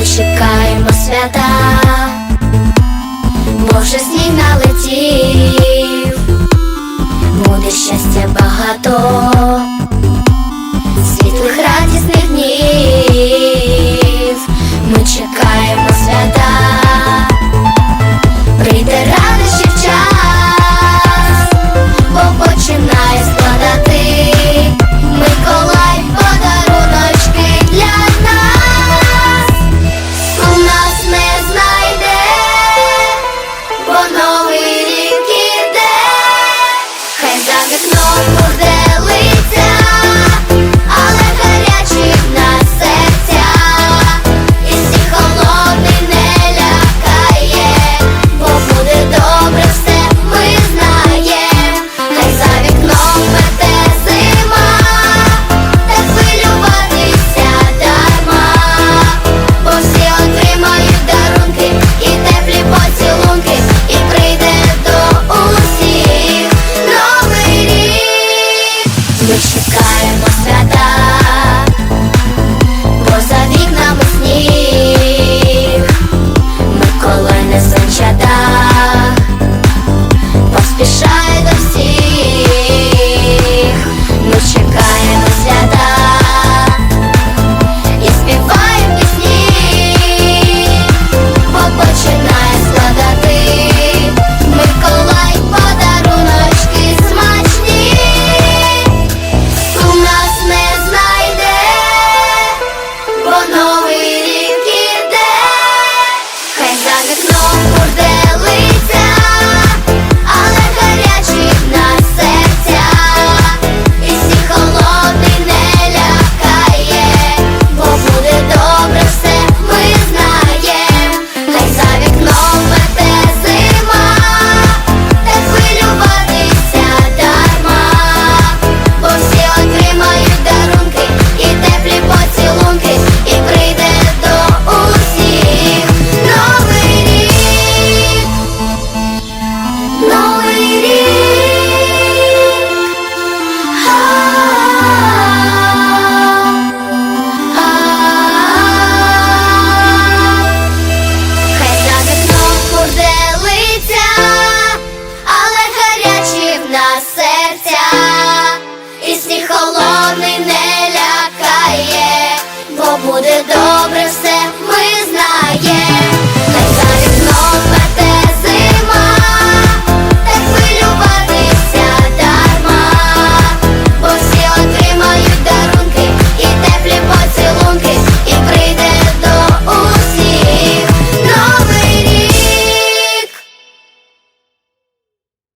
ми чекаємо свята, бо з сніг налетів, буде щастя багато. вікно моделей. Dale, добре все.